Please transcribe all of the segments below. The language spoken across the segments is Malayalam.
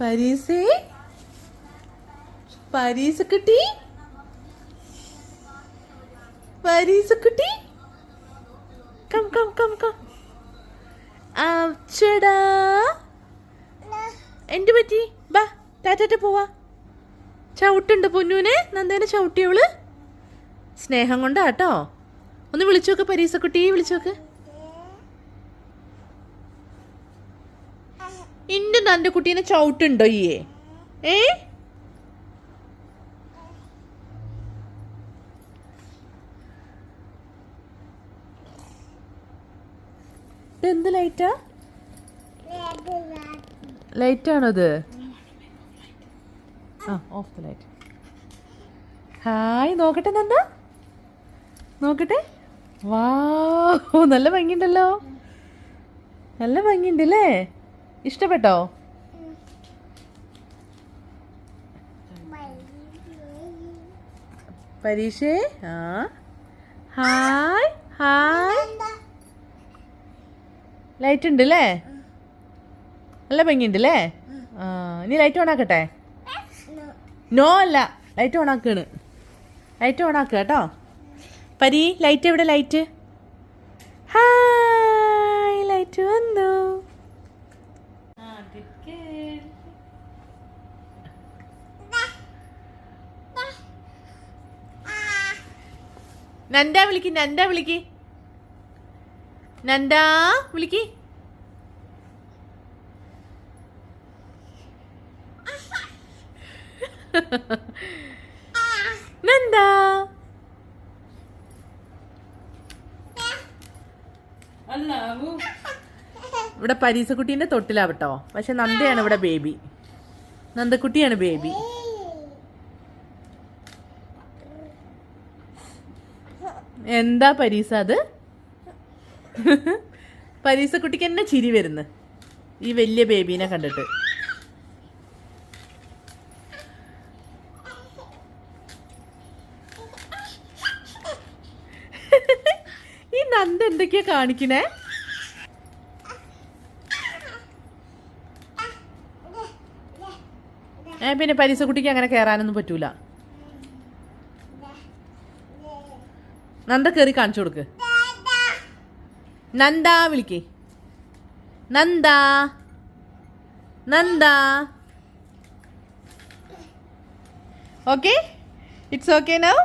പരീസേ? പരീസ കിട്ടി? പരീസ കിട്ടി? Come come come come. അച്ചടാ എന്ത് പറ്റി? ബാ ടാറ്റാറ്റ പോവാ. ചവിട്ടുണ്ട് പൊന്നൂനെ. നന്ദേനെ ചവിട്ടിയവൾ. സ്നേഹം കൊണ്ടാട്ടോ. ഒന്ന് വിളിച്ചു നോക്ക് പരീസക്കുട്ടി ഇന്റെ തന്റെ കുട്ടീനെ ചവിട്ടുണ്ടോ ഈയെ ഏ? എന്ത് ലൈറ്റാ? ലൈറ്റ് ആണോ ഇത് ആ ഓഫ് ദ ലൈറ്റ്. ഹായ് നോക്കട്ടെ നന്ദ. നോക്കട്ടെ. വാ നല്ല ഭംഗിയുണ്ടല്ലോ. നല്ല ഭംഗിയുണ്ടല്ലേ ഇഷ്ടപ്പെട്ടോ? പരീക്ഷേ? ആ. Hi hi. ലൈറ്റ് ഉണ്ട് അല്ലേ നല്ല ഭംഗിയുണ്ട് അല്ലേ ആ ഇനി ലൈറ്റ് ഓൺ ആക്കട്ടെ? നോ അല്ല ലൈറ്റ് ഓൺ ആക്കാണ്. ലൈറ്റ് ഓൺ ആക്കുക കേട്ടോ. പരി ലൈറ്റ് എവിടെ? ലൈറ്റ് ഹായ് ലൈറ്റ് വന്നു നന്ദ വിളിക്ക് നന്ദ വിളിക്ക്. നന്ദ വിളിക്ക്. നന്ദ ഇവിടെ പരീസക്കുട്ടീന്റെ തൊട്ടിലാവട്ടോ പക്ഷെ നന്ദയാണ് ഇവിടെ ബേബി നന്ദക്കുട്ടിയാണ് ബേബി എന്താ പരീസ അത്? പരീസ കുട്ടിക്ക് എന്നെ ചിരി വരുന്നു? ഈ വലിയ ബേബീനെ കണ്ടിട്ട്. ഈ നന്ദ എന്തൊക്കെയാ കാണിക്കണേ? ഏ പിന്നെ പരീസ കുട്ടിക്ക് അങ്ങനെ കയറാനൊന്നും പറ്റൂല. നന്ദ കയറി കാണിച്ചു കൊടുക്ക്. നന്ദ വിളിക്കേ. Nanda. Nanda. Okay? It's okay now?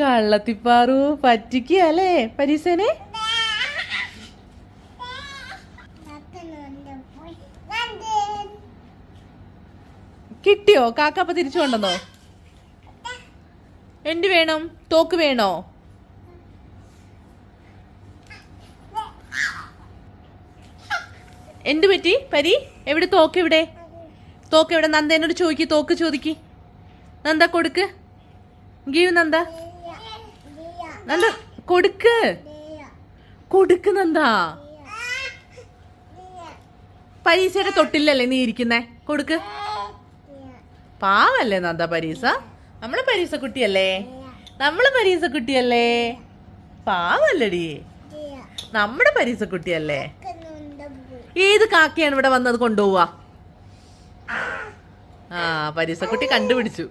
കള്ളത്തിപ്പാറു പറ്റിക്കല്ലേ പരീസനെ? കിട്ടിയോ? കാക്കപ്പ തിരിച്ചു കൊണ്ടോ എന്ത് വേണം? തോക്ക് വേണോ? എന്ത് പറ്റി? പരി എവിടെ തോക്ക് എവിടെ? തോക്ക് എവിടെ? നന്ദ എന്നോട് ചോദിക്ക് തോക്ക് ചോദിക്ക്. നന്ദ കൊടുക്ക്. ഗീവ് നന്ദ. നന്ദ കൊടുക്ക്. കൊടുക്ക് നന്ദ. പരീക്ഷയുടെ തൊട്ടില്ലല്ലേ നീ ഇരിക്കുന്നേ? കൊടുക്ക്. പാവല്ലേ നന്ദ പരീസ? നമ്മൾ പരീസ കുട്ടിയല്ലേ? നമ്മൾ പരീസ കുട്ടിയല്ലേ? പാവല്ലടി. നമ്മുടെ പരീസ കുട്ടിയല്ലേ? ഏത് കാക്കയാണ് ഇവിടെ വന്നത് കൊണ്ടുപോവാ? ആ പരീസക്കുട്ടി കണ്ടുപിടിച്ചു.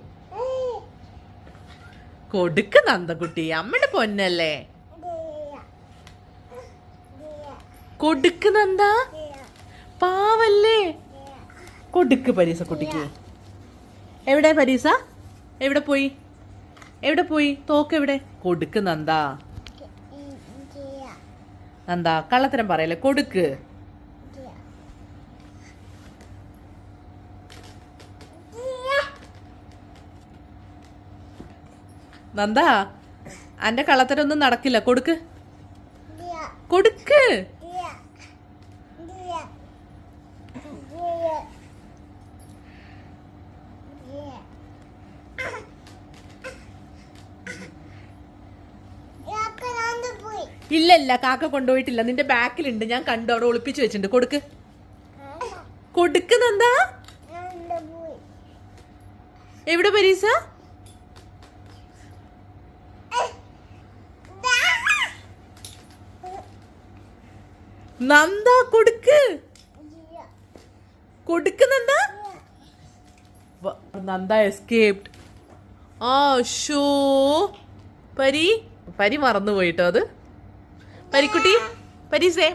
കൊടുക്ക് നന്ദക്കുട്ടി അമ്മയുടെ പൊന്നല്ലേ? കൊടുക്ക് നന്ദ. പാവല്ലേ? കൊടുക്ക് പരീസക്കുട്ടിക്ക് എവിടെ പരീസ? എവിടെ പോയി? എവിടെ പോയി? തോക്ക് എവിടെ? കൊടുക്ക് നന്ദ. നന്ദ കള്ളത്തരം പറയല്ലേ? കൊടുക്ക്. നന്ദ അന്റെ കള്ളത്തരം ഒന്നും നടക്കില്ല. കൊടുക്ക്. കൊടുക്ക്. ഇല്ലല്ല കാക്ക കൊണ്ടുപോയിട്ടില്ല. നിന്റെ ബാക്കിലുണ്ട്. ഞാൻ കണ്ടു അവിടെ ഒളിപ്പിച്ചു വെച്ചിട്ടുണ്ട്. കൊടുക്ക്. കൊടുക്കുന്നെന്താ എവിടെ പരീസ? നന്ദാ കൊടുക്ക്. കൊടുക്കുന്നെന്താ നന്ദ. നന്ദ എസ്കേപ്ഡ് ആ ഷോ പരി. പരി മറന്നുപോയിട്ടോ അത്? പരിക്കുട്ടി പരീസേ.